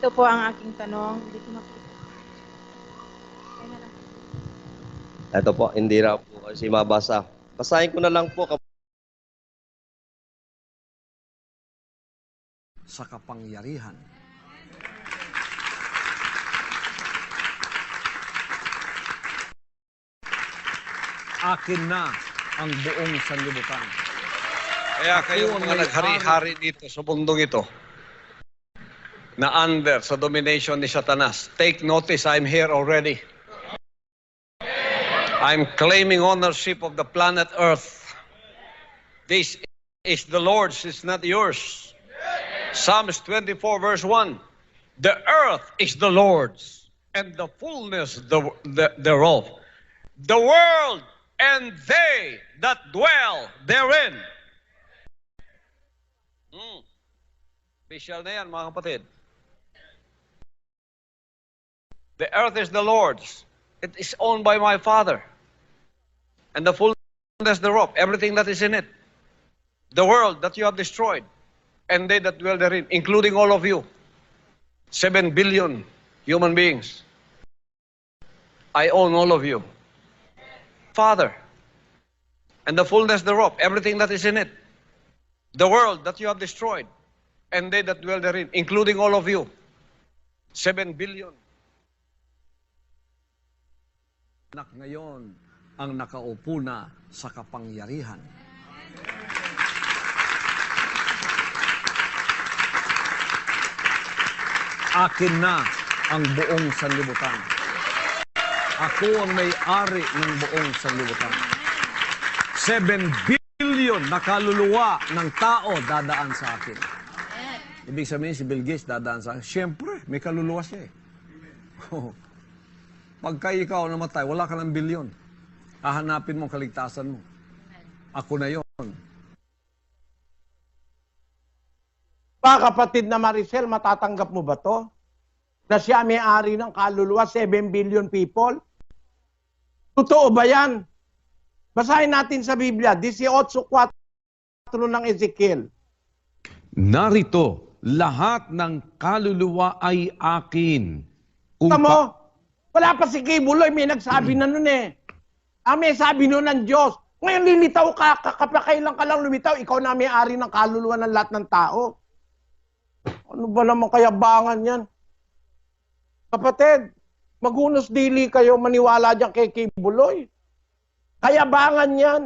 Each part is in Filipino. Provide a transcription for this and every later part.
Ito po ang aking tanong. Hindi ko makita. Ito po, hindi raw po kasi mabasa. Basahin ko na lang po. kap- sa kapangyarihan. Akin na ang buong sanlibutan. Kaya ang mga naghari-hari dito sa mundong ito, na under sa domination ni Satanas, take notice, I'm here already. I'm claiming ownership of the planet Earth. This is the Lord's, it's not yours. Psalms 24 verse 1. The earth is the Lord's, and the fullness the, the, thereof. The world and they that dwell therein. Mm. Official na yan, mga kapatid. The earth is the Lord's. It is owned by my Father. And the fullness thereof, everything that is in it. The world that you have destroyed, and they that dwell therein, including all of you. Seven billion human beings. I own all of you. Father, and the fullness thereof, everything that is in it the world that you have destroyed, and they that dwell therein, including all of you. Seven billion. Anak ngayon ang nakaupo na sa kapangyarihan. Akin na ang buong sanlibutan. Ako ang may-ari ng buong sanlibutan. Seven billion na kaluluwa ng tao dadaan sa akin. Ibig sabihin si Bill Gates dadaan sa akin. Siyempre, may kaluluwa siya eh. Pagka ikaw namatay, wala ka ng bilyon. Hahanapin mo ang kaligtasan mo. Ako na yon. Ba, kapatid na Maricel, matatanggap mo ba to? Na siya may-ari ng kaluluwa, 7 billion people? Totoo ba yan? Basahin natin sa Biblia, 18.4 ng Ezekiel. Narito, lahat ng kaluluwa ay akin. Kung pa- wala pa si Kibuloy, may nagsabi na nun eh. Ang may sabi nun ng Diyos. Ngayon lilitaw ka, kakapakailan ka lang lumitaw, ikaw na may-ari ng kaluluwa ng lahat ng tao. Ano ba naman kayabangan yan? Kapatid, magunos dili kayo maniwala dyan kay Kibuloy. Kayabangan yan.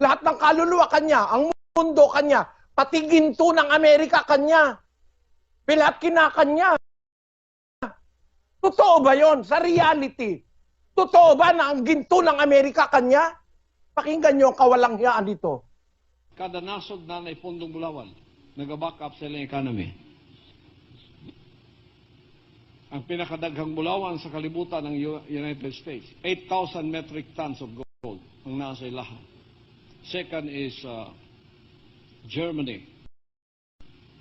Lahat ng kaluluwa kanya, ang mundo kanya, pati ginto ng Amerika kanya. Pilat kinakanya. Totoo ba yon sa reality? Totoo ba na ang ginto ng Amerika kanya? Pakinggan nyo ang kawalang hiyaan dito. kada nasod na na pundong bulawan, nag-back up sa ilang economy. Ang pinakadaghang bulawan sa kalibutan ng United States, 8,000 metric tons of gold ang nasa ilaha. Second is uh, Germany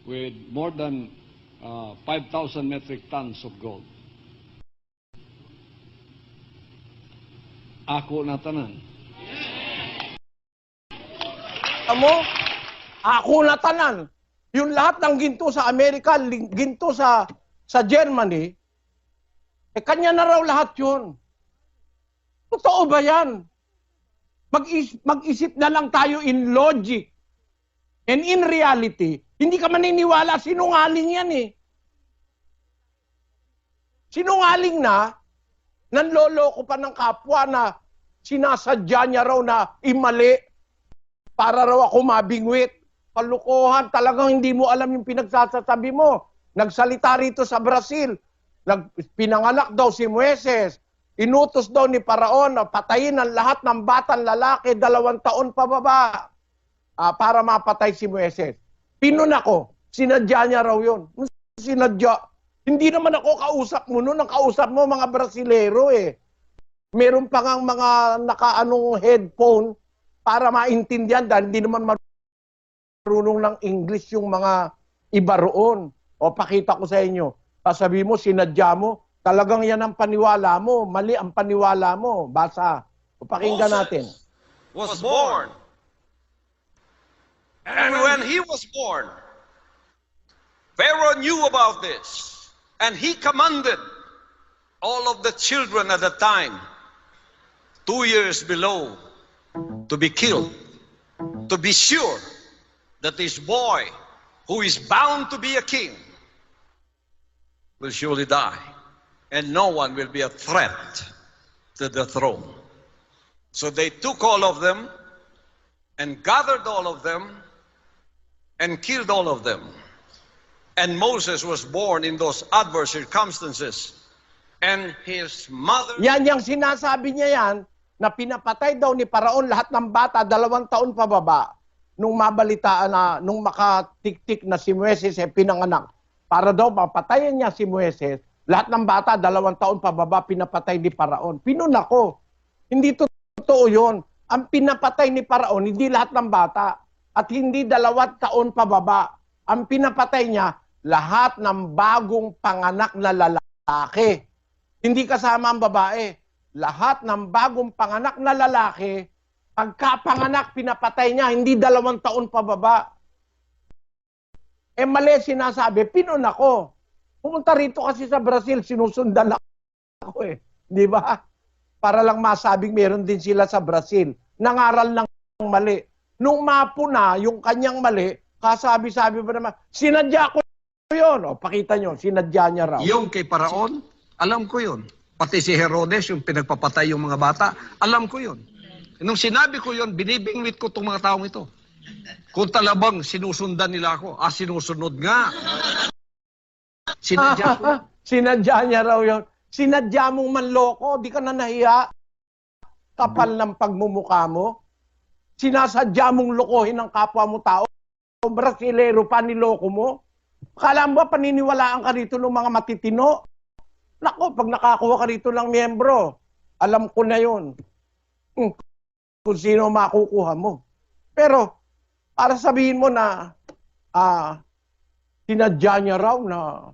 with more than uh, 5,000 metric tons of gold. Ako na tanan. Amo, ako na tanan. Yung lahat ng ginto sa Amerika, ginto sa sa Germany, eh kanya na raw lahat yun. Totoo ba yan? Mag-is- mag-isip na lang tayo in logic. And in reality, hindi ka maniniwala, sinungaling yan eh. Sinungaling na, nanloloko pa ng kapwa na sinasadya niya raw na imali para raw ako mabingwit. Kalukuhan, talagang hindi mo alam yung pinagsasasabi mo. Nagsalita rito sa Brazil, nag, pinanganak daw si Moises, inutos daw ni Paraon na patayin ang lahat ng batang lalaki dalawang taon pababa ah, para mapatay si Moises. Pinun ako, sinadya niya raw yun. Sinadya. Hindi naman ako kausap mo noon, ang kausap mo mga Brasilero eh. Meron pa ngang mga nakaanong headphone para maintindihan dahil hindi naman marunong ng English yung mga iba roon. O pakita ko sa inyo. Sasabi mo, sinadya mo, talagang yan ang paniwala mo. Mali ang paniwala mo. Basa. O pakinggan natin. was born. And when he was born, Pharaoh knew about this. And he commanded all of the children at the time, two years below, to be killed, to be sure that this boy, who is bound to be a king, will surely die, and no one will be a threat to the throne. So they took all of them and gathered all of them and killed all of them. And Moses was born in those adverse circumstances. And his mother. Yan yung sinasabi niya yan, na pinapatay daw ni Paraon lahat ng bata, dalawang taon pababa, nung mabalitaan na, nung makatiktik na si Moises eh, pinanganak. Para daw mapatayin niya si Moises, lahat ng bata, dalawang taon pababa, pinapatay ni Paraon. Pinuna ko. Hindi totoo yun. Ang pinapatay ni Paraon, hindi lahat ng bata. At hindi dalawat taon pababa. Ang pinapatay niya, lahat ng bagong panganak na lalaki. Hindi kasama ang babae. Lahat ng bagong panganak na lalaki, pagkapanganak, pinapatay niya, hindi dalawang taon pababa. Eh mali sinasabi, pinuna ko. Pumunta rito kasi sa Brazil, sinusundan ako eh. Di ba? Para lang masabing meron din sila sa Brazil. Nangaral ng mali. Nung mapuna yung kanyang mali, kasabi-sabi pa naman, sinadya ko yun. O, pakita nyo, sinadya niya raw. Yung kay Paraon, alam ko yun. Pati si Herodes, yung pinagpapatay yung mga bata, alam ko yun. Nung sinabi ko yun, binibingwit ko itong mga taong ito. Kung talabang sinusundan nila ako, ah, sinusunod nga. Sinadya ko. Sinadya niya raw yun. Sinadya mong manloko, di ka na nahiya. Kapal ng pagmumukha mo. Sinasadya mong lokohin ang kapwa mo tao. Brasilero pa niloko mo. Kala mo ba paniniwalaan ka rito ng mga matitino? Nako, pag nakakuha ka rito ng miyembro, alam ko na yun. Hmm, Kung sino makukuha mo. Pero, para sabihin mo na, ah, sinadya niya raw na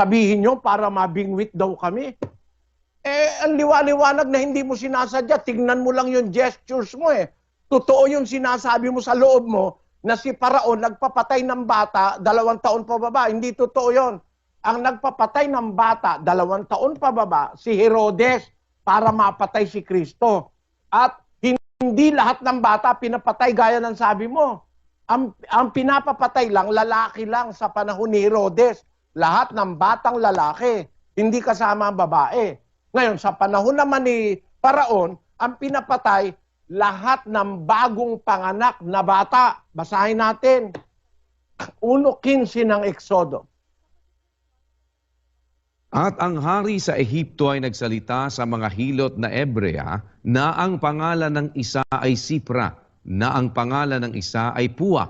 sabihin nyo para mabingwit daw kami. Eh, ang liwa-liwanag na hindi mo sinasadya, tignan mo lang yung gestures mo eh. Totoo yung sinasabi mo sa loob mo na si Paraon nagpapatay ng bata dalawang taon pa baba. Hindi totoo yon. Ang nagpapatay ng bata dalawang taon pa baba, si Herodes para mapatay si Kristo. At hindi lahat ng bata pinapatay gaya ng sabi mo. Ang, ang pinapapatay lang, lalaki lang sa panahon ni Herodes. Lahat ng batang lalaki, hindi kasama ang babae. Ngayon, sa panahon naman ni Paraon, ang pinapatay, lahat ng bagong panganak na bata. Basahin natin. 1.15 ng Exodo. At ang hari sa Ehipto ay nagsalita sa mga hilot na Ebrea na ang pangalan ng isa ay Sipra, na ang pangalan ng isa ay Pua.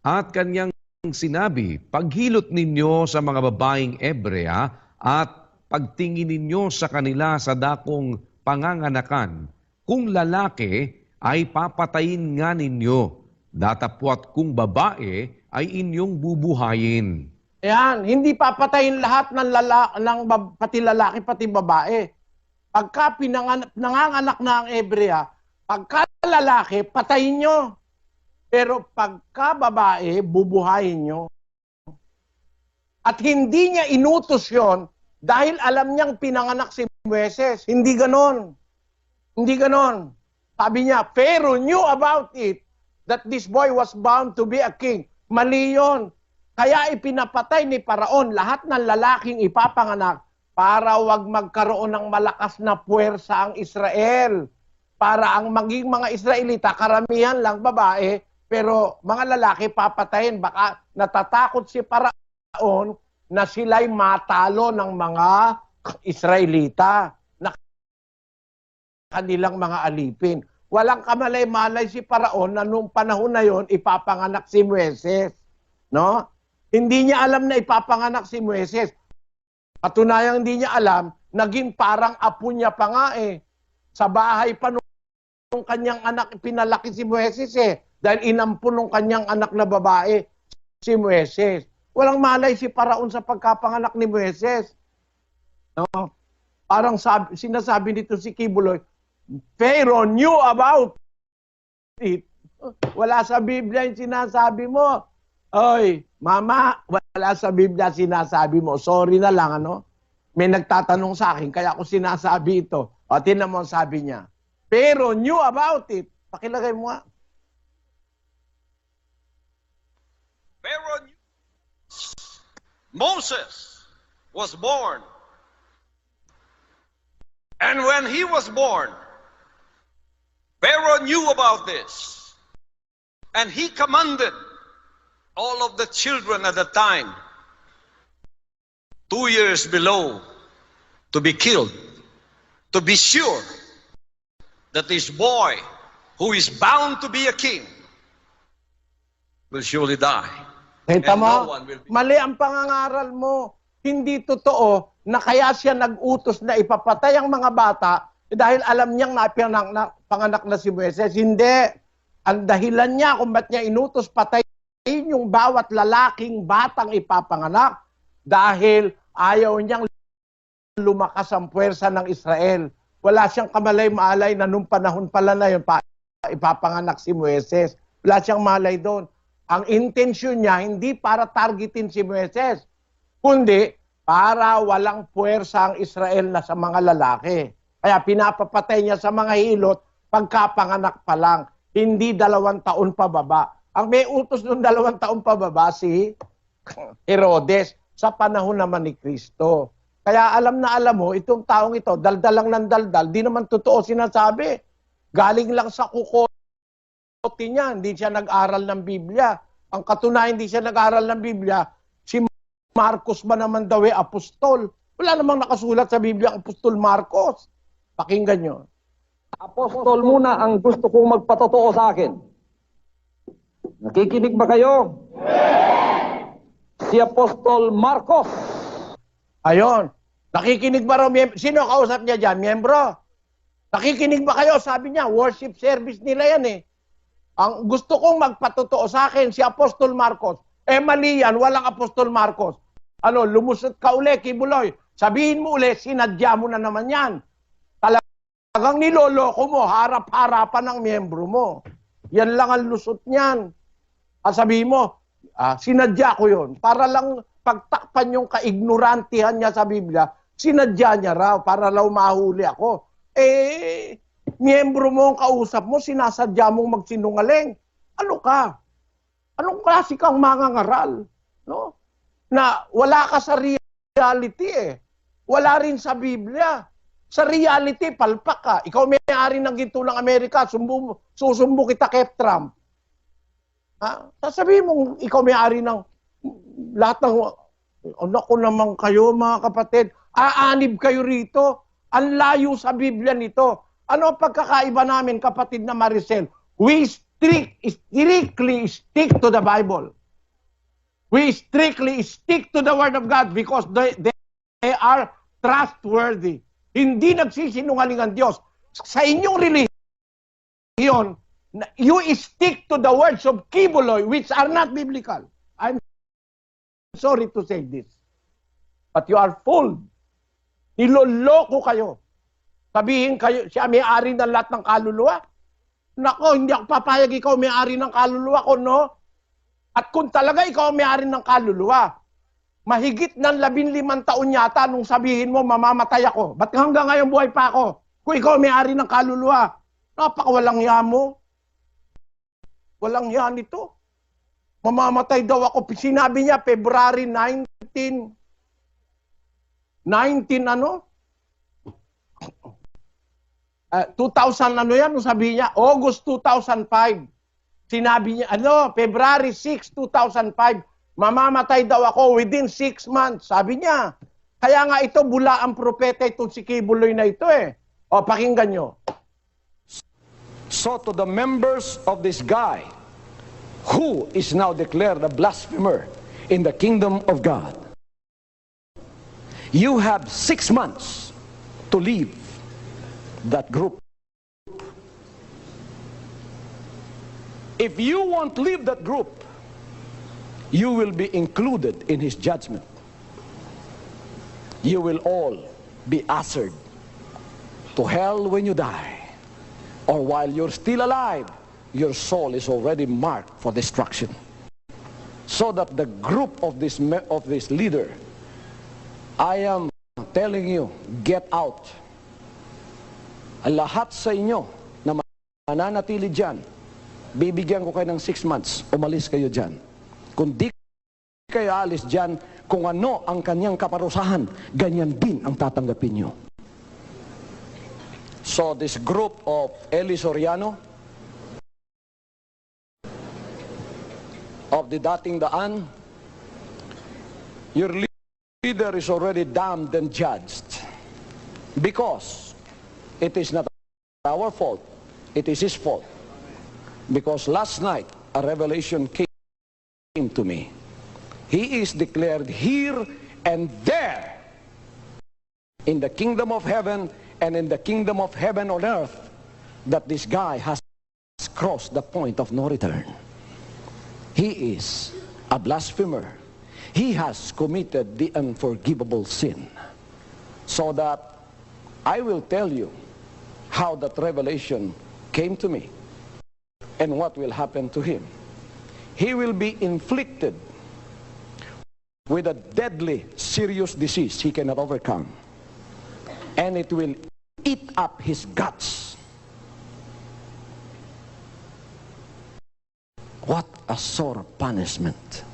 At kanyang sinabi, paghilot ninyo sa mga babaeng Ebrea at pagtingin ninyo sa kanila sa dakong panganganakan, kung lalaki ay papatayin nga ninyo, datapwat kung babae ay inyong bubuhayin. Ayan, hindi papatayin lahat ng, lala, ng pati lalaki pati babae. Pagka pinangan, nanganganak na ang Ebrea, pagka lalaki, patayin nyo. Pero pagka babae, bubuhayin nyo. At hindi niya inutos yon dahil alam niyang pinanganak si Moises. Hindi ganon. Hindi ganon. Sabi niya, Pharaoh knew about it that this boy was bound to be a king. Mali yun. Kaya ipinapatay ni Paraon lahat ng lalaking ipapanganak para wag magkaroon ng malakas na puwersa ang Israel. Para ang maging mga Israelita, karamihan lang babae, pero mga lalaki papatayin. Baka natatakot si Paraon na sila'y matalo ng mga Israelita na kanilang mga alipin. Walang kamalay-malay si Paraon na nung panahon na yon ipapanganak si Moises. No? Hindi niya alam na ipapanganak si Moises. Patunayang hindi niya alam, naging parang apo niya pa nga eh. Sa bahay pa nung kanyang anak, pinalaki si Moises eh. Dahil inampun nung kanyang anak na babae, si Moises. Walang malay si Paraon sa pagkapanganak ni Moises. No? Parang sabi, sinasabi nito si Kibuloy, Pharaoh knew about it. Wala sa Biblia yung sinasabi mo. Oy, mama, wala sa Biblia sinasabi mo. Sorry na lang, ano? May nagtatanong sa akin, kaya ako sinasabi ito. O, tinan mo sabi niya. Pero knew about it. Pakilagay mo nga. Knew Moses was born. And when he was born, Pharaoh knew about this. And he commanded all of the children at the time, two years below, to be killed, to be sure that this boy, who is bound to be a king, will surely die. Kita And no mo? will be- Mali ang pangangaral mo. Hindi totoo na kaya siya nag-utos na ipapatay ang mga bata eh, dahil alam niyang napianak na panganak na si Moises. Hindi. Ang dahilan niya kung ba't niya inutos patayin yung bawat lalaking batang ipapanganak dahil ayaw niyang lumakas ang puwersa ng Israel. Wala siyang kamalay-malay na nung panahon pala na yun, pa, ipapanganak si Moises. Wala siyang malay doon. Ang intensyon niya, hindi para targetin si Moises, kundi para walang puwersa ang Israel na sa mga lalaki. Kaya pinapapatay niya sa mga hilot pagkapanganak pa lang, hindi dalawang taon pa baba. Ang may utos ng dalawang taon pa baba si Herodes sa panahon naman ni Kristo. Kaya alam na alam mo, itong taong ito, daldal lang ng daldal, di naman totoo sinasabi. Galing lang sa kukote niya, hindi siya nag-aral ng Biblia. Ang katunayan, hindi siya nag-aral ng Biblia, si Marcos ba naman daw eh, apostol? Wala namang nakasulat sa Biblia ang apostol Marcos. Pakinggan nyo. Apostol muna ang gusto kong magpatotoo sa akin. Nakikinig ba kayo? Si Apostol Marcos. Ayon. Nakikinig ba raw? Sino kausap niya dyan? Miyembro? Nakikinig ba kayo? Sabi niya, worship service nila yan eh. Ang gusto kong magpatotoo sa akin, si Apostol Marcos. Eh mali yan, walang Apostol Marcos. Ano, lumusot ka uli, Kibuloy. Sabihin mo uli, sinadya mo na naman yan. Talagang niloloko mo, harap-harapan ng miyembro mo. Yan lang ang lusot niyan. At sabihin mo, ah, sinadya ko yon Para lang pagtakpan yung kaignorantihan niya sa Biblia, sinadya niya raw para raw mahuli ako. Eh, miyembro mo ang kausap mo, sinasadya mong magsinungaling. Ano ka? Anong klase kang mangangaral? No? Na wala ka sa reality eh. Wala rin sa Biblia. Sa reality, palpak ka. Ikaw may-ari ng ginto ng Amerika, sumbu, susumbo kita kay Trump. Ha? Sasabihin mong ikaw may-ari ng lahat ng... Ano ko naman kayo mga kapatid, aanib kayo rito. Ang layo sa Biblia nito. Ano ang pagkakaiba namin kapatid na Maricel? We strict, strictly stick to the Bible. We strictly stick to the Word of God because they, they are trustworthy. Hindi nagsisinungaling ang Diyos. Sa inyong religion, you stick to the words of Kibuloy which are not biblical. I'm sorry to say this. But you are fooled. Niloloko kayo. Sabihin kayo, siya may-ari ng lahat ng kaluluwa. Nako, hindi ako papayag ikaw may-ari ng kaluluwa ko, no? At kung talaga ikaw may-ari ng kaluluwa, mahigit ng labing limang taon yata nung sabihin mo, mamamatay ako. Ba't hanggang ngayon buhay pa ako? Kung ikaw may-ari ng kaluluwa, napakawalang hiya mo. Walang hiya nito. Mamamatay daw ako. Sinabi niya, February 19, 19 ano? Ah, 2000 ano yan? Sabi niya, August 2005. Sinabi niya, ano, February 6, 2005, mamamatay daw ako within 6 months. Sabi niya. Kaya nga ito, bula ang propeta itong si Kibuloy na ito eh. O, pakinggan nyo. So to the members of this guy, who is now declared a blasphemer in the kingdom of God, you have six months to leave that group. If you won't leave that group, you will be included in his judgment. You will all be ushered to hell when you die or while you're still alive, your soul is already marked for destruction. so that the group of this of this leader I am telling you get out. Lahat sa inyo na mananatili dyan bibigyan ko kayo ng six months umalis kayo dyan. Kung di kayo alis dyan kung ano ang kanyang kaparusahan ganyan din ang tatanggapin nyo so this group of Eli Soriano of the dating daan, your leader is already damned and judged because it is not our fault, it is his fault. Because last night a revelation came to me. He is declared here and there in the kingdom of heaven and in the kingdom of heaven on earth that this guy has crossed the point of no return. He is a blasphemer. He has committed the unforgivable sin. So that I will tell you how that revelation came to me and what will happen to him. He will be inflicted with a deadly, serious disease he cannot overcome. And it will eat up his guts. What a sore punishment.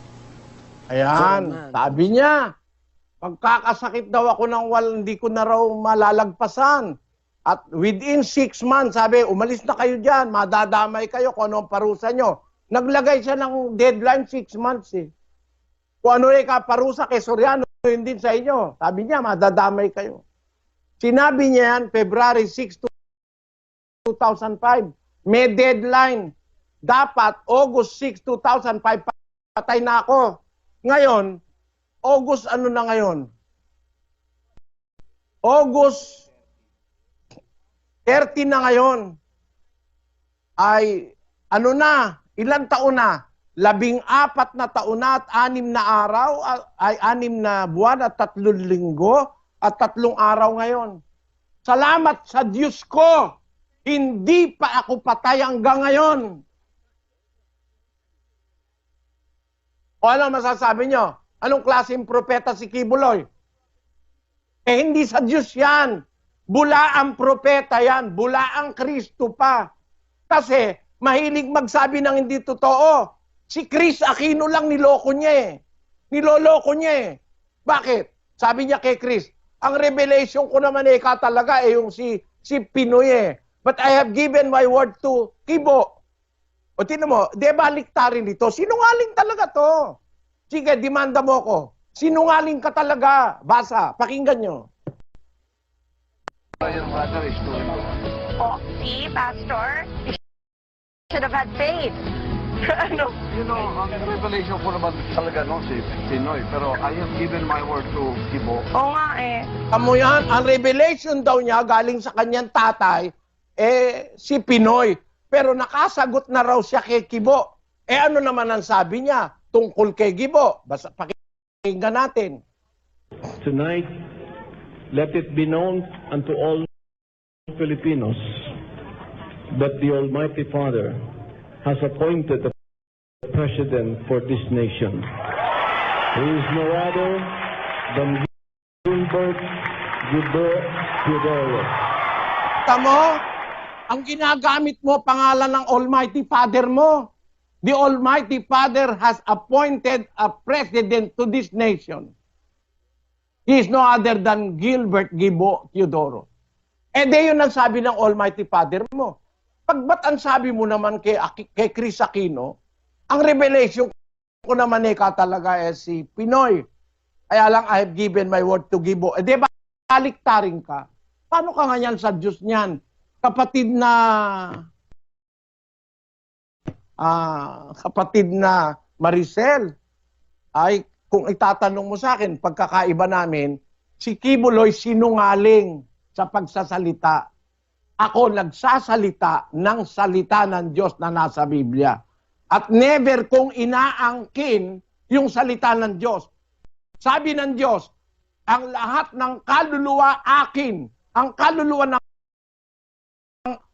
Ayan, sabi niya, pagkakasakit daw ako ng wal, hindi ko na raw malalagpasan. At within six months, sabi, umalis na kayo dyan, madadamay kayo kung ano ang parusa nyo. Naglagay siya ng deadline six months eh. Kung ano yung kaparusa kay Soriano, yun din sa inyo. Sabi niya, madadamay kayo. Sinabi niya yan, February 6, 2005. May deadline. Dapat August 6, 2005, patay na ako. Ngayon, August ano na ngayon? August 30 na ngayon. Ay, ano na, ilang taon na? Labing apat na taon na at anim na araw, ay anim na buwan at tatlong linggo at tatlong araw ngayon. Salamat sa Diyos ko, hindi pa ako patay hanggang ngayon. O ano masasabi nyo? Anong klaseng propeta si Kibuloy? Eh hindi sa Diyos yan. Bula ang propeta yan. Bula ang Kristo pa. Kasi mahilig magsabi ng hindi totoo. Si Chris Aquino lang niloko niya eh. Niloloko niya eh. Bakit? Sabi niya kay Chris, ang revelation ko naman eh ka talaga eh yung si, si Pinoy eh. But I have given my word to Kibo. O tinan mo, di baliktarin dito. Sinungaling talaga to. Sige, demanda mo ko. Sinungaling ka talaga. Basa, pakinggan nyo. Oh, see, Pastor? You should have had faith. ano? You know, ang revelation ko naman talaga no, si Pinoy. Pero I have given my word to Kibo. Oo nga eh. Amo yan, ang revelation daw niya galing sa kanyang tatay, eh, si Pinoy. Pero nakasagot na raw siya kay Kibo. Eh ano naman ang sabi niya tungkol kay Kibo? Basta pakinggan natin. Tonight, let it be known unto all Filipinos that the Almighty Father has appointed a president for this nation. He is no other than Gilbert Guido. Tamo, ang ginagamit mo pangalan ng Almighty Father mo. The Almighty Father has appointed a president to this nation. He is no other than Gilbert Gibo Teodoro. Eh di yun ang sabi ng Almighty Father mo. Pag ang sabi mo naman kay, kay Chris Aquino, ang revelation ko naman eh ka talaga eh si Pinoy. Kaya lang I have given my word to Gibo. Eh di ba baliktarin ka? Paano ka nga yan sa Diyos niyan? Kapatid na ah, kapatid na Maricel, ay kung itatanong mo sa akin, pagkakaiba namin, si Kibuloy sinungaling sa pagsasalita. Ako nagsasalita ng salita ng Diyos na nasa Biblia. At never kong inaangkin yung salita ng Diyos. Sabi ng Diyos, ang lahat ng kaluluwa akin, ang kaluluwa ng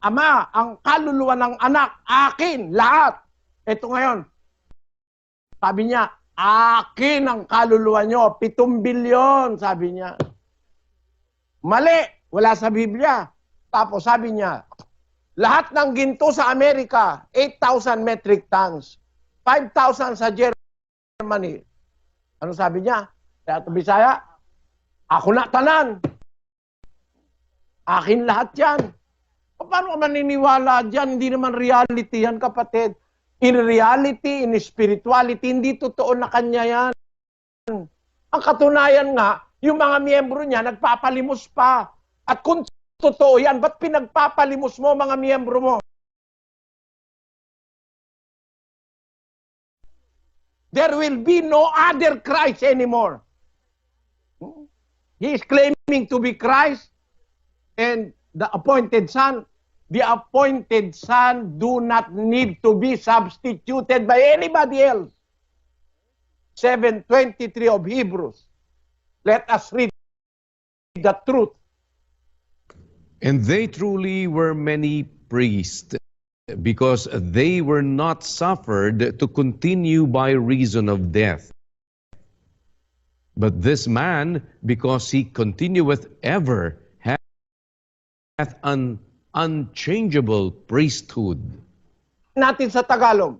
ama, ang kaluluwa ng anak, akin, lahat. Ito ngayon, Sabi niya, akin ang kaluluwa nyo. Pitong bilyon, sabi niya. Mali, wala sa Biblia. Tapos sabi niya, lahat ng ginto sa Amerika, 8,000 metric tons. 5,000 sa Germany. Ano sabi niya? Kaya ito Bisaya, ako na tanan. Akin lahat yan. Paano maniniwala dyan? Hindi naman reality yan, kapatid. In reality, in spirituality, hindi totoo na kanya yan. Ang katunayan nga, yung mga miyembro niya nagpapalimos pa. At kung totoo yan, ba't pinagpapalimos mo mga miyembro mo? There will be no other Christ anymore. He is claiming to be Christ and the appointed son. The appointed son do not need to be substituted by anybody else. 723 of Hebrews. Let us read the truth. And they truly were many priests, because they were not suffered to continue by reason of death. But this man, because he continueth ever, hath an unchangeable priesthood. Natin sa Tagalog.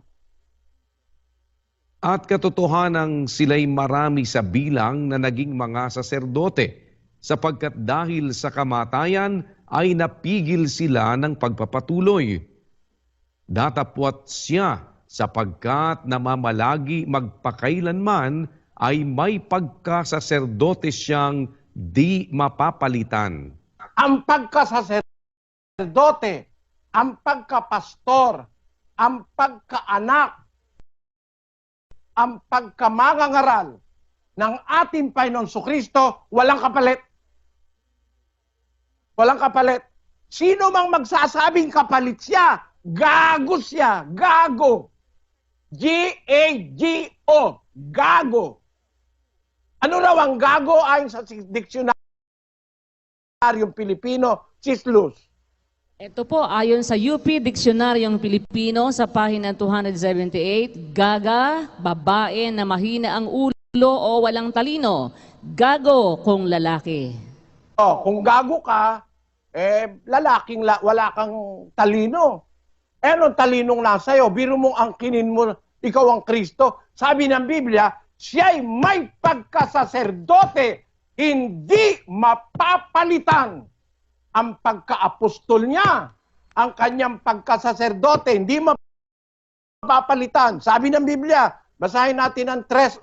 At katotohanang sila'y marami sa bilang na naging mga saserdote, sapagkat dahil sa kamatayan ay napigil sila ng pagpapatuloy. Datapwat siya sapagkat namamalagi magpakailanman ay may pagkasaserdote siyang di mapapalitan. ang pagkasaserdote, ang pagkapastor, ang pagkaanak, ang pagkamangangaral ng ating Panginoon Kristo, walang kapalit. Walang kapalit. Sino mang magsasabing kapalit siya, gago siya, gago. G-A-G-O, gago. Ano raw ang gago ayon sa diksyonaryo Pilipino, Chislus? Ito po, ayon sa UP Diksionaryong Pilipino sa pahina 278, gaga, babae na mahina ang ulo o walang talino. Gago kung lalaki. Oh, kung gago ka, eh, lalaking la, wala kang talino. Eh, anong talinong nasa iyo? Biro mong angkinin mo, ikaw ang Kristo. Sabi ng Biblia, siya'y may pagkasaserdote, hindi mapapalitan ang pagkaapostol niya. Ang kanyang pagkasaserdote, hindi mapapalitan. Sabi ng Biblia, basahin natin ang 3.1.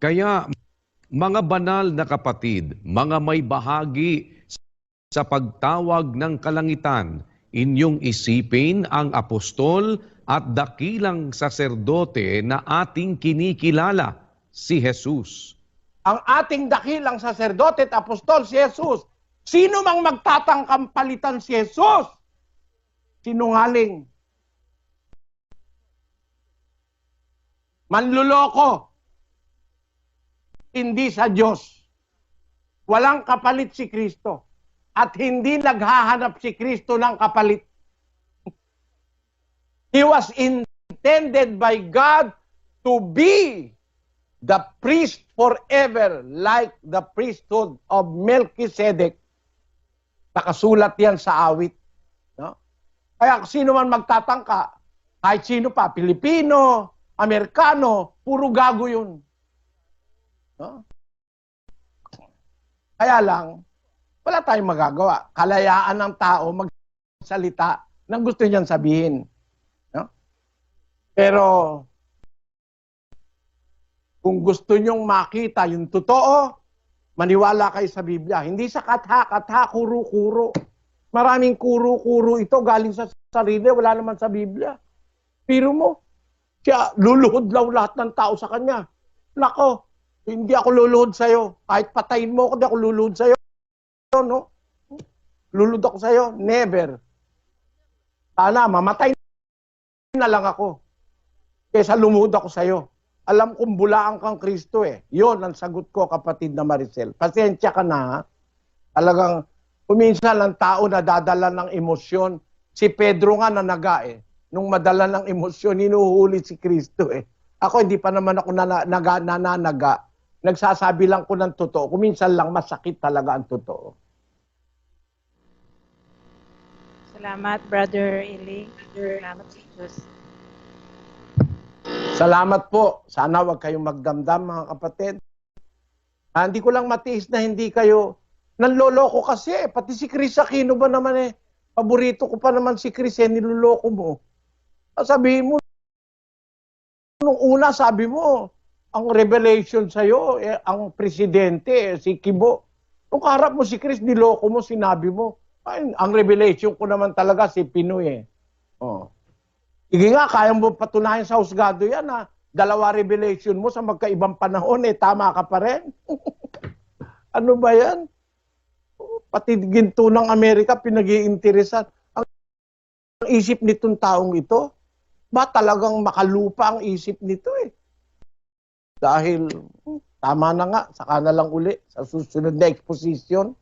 Kaya mga banal na kapatid, mga may bahagi sa pagtawag ng kalangitan, inyong isipin ang apostol at dakilang saserdote na ating kinikilala, si Jesus. ang ating dakilang saserdote at apostol si Jesus. Sino mang magtatangkang palitan si Jesus? Sinungaling. Manluloko. Hindi sa Diyos. Walang kapalit si Kristo. At hindi naghahanap si Kristo ng kapalit. He was intended by God to be the priest forever like the priesthood of Melchizedek. Nakasulat yan sa awit. No? Kaya sino man magtatangka, kahit sino pa, Pilipino, Amerikano, puro gago yun. No? Kaya lang, wala tayong magagawa. Kalayaan ng tao magsalita ng gusto niyang sabihin. No? Pero kung gusto nyong makita yung totoo, maniwala kayo sa Biblia. Hindi sa katha-katha, kuro-kuro. Maraming kuro-kuro ito galing sa sarili, wala naman sa Biblia. Pero mo, siya, luluhod daw lahat ng tao sa kanya. Nako, hindi ako luluhod sa'yo. Kahit patayin mo ako, hindi ako luluhod sa'yo. No? Luluhod ako sa'yo? Never. Sana, mamatay na lang ako. Kesa lumuhod ako sa'yo. Alam kong bulaan kang Kristo eh. Yon ang sagot ko, kapatid na Maricel. Pasensya ka na, ha? Talagang, kuminsan lang tao na dadala ng emosyon. Si Pedro nga na naga eh. nung madala ng emosyon, hinuhuli si Kristo eh. Ako hindi pa naman ako nana, naga, nananaga. Nagsasabi lang ko ng totoo. Kuminsan lang masakit talaga ang totoo. Salamat, Brother Eli. Salamat sa Diyos. Salamat po. Sana wag kayong magdamdam mga kapatid. Ah, hindi ko lang matiis na hindi kayo nanloloko kasi. eh. Pati si Chris Aquino ba naman eh. Paborito ko pa naman si Chris eh. Niloloko mo. Ah, Sabihin mo, nung una sabi mo, ang revelation sa'yo, eh, ang presidente, eh, si Kibo. Nung kaharap mo si Chris, niloko mo, sinabi mo. Ay, ang revelation ko naman talaga si Pinoy eh. Oh. Sige nga, kaya mo patunayan sa husgado yan ha. Dalawa revelation mo sa magkaibang panahon, eh tama ka pa rin. ano ba yan? Pati ginto ng Amerika pinag-iinteresan. Ang isip nitong taong ito, ba talagang makalupa ang isip nito eh. Dahil tama na nga, saka na lang uli sa susunod na exposition.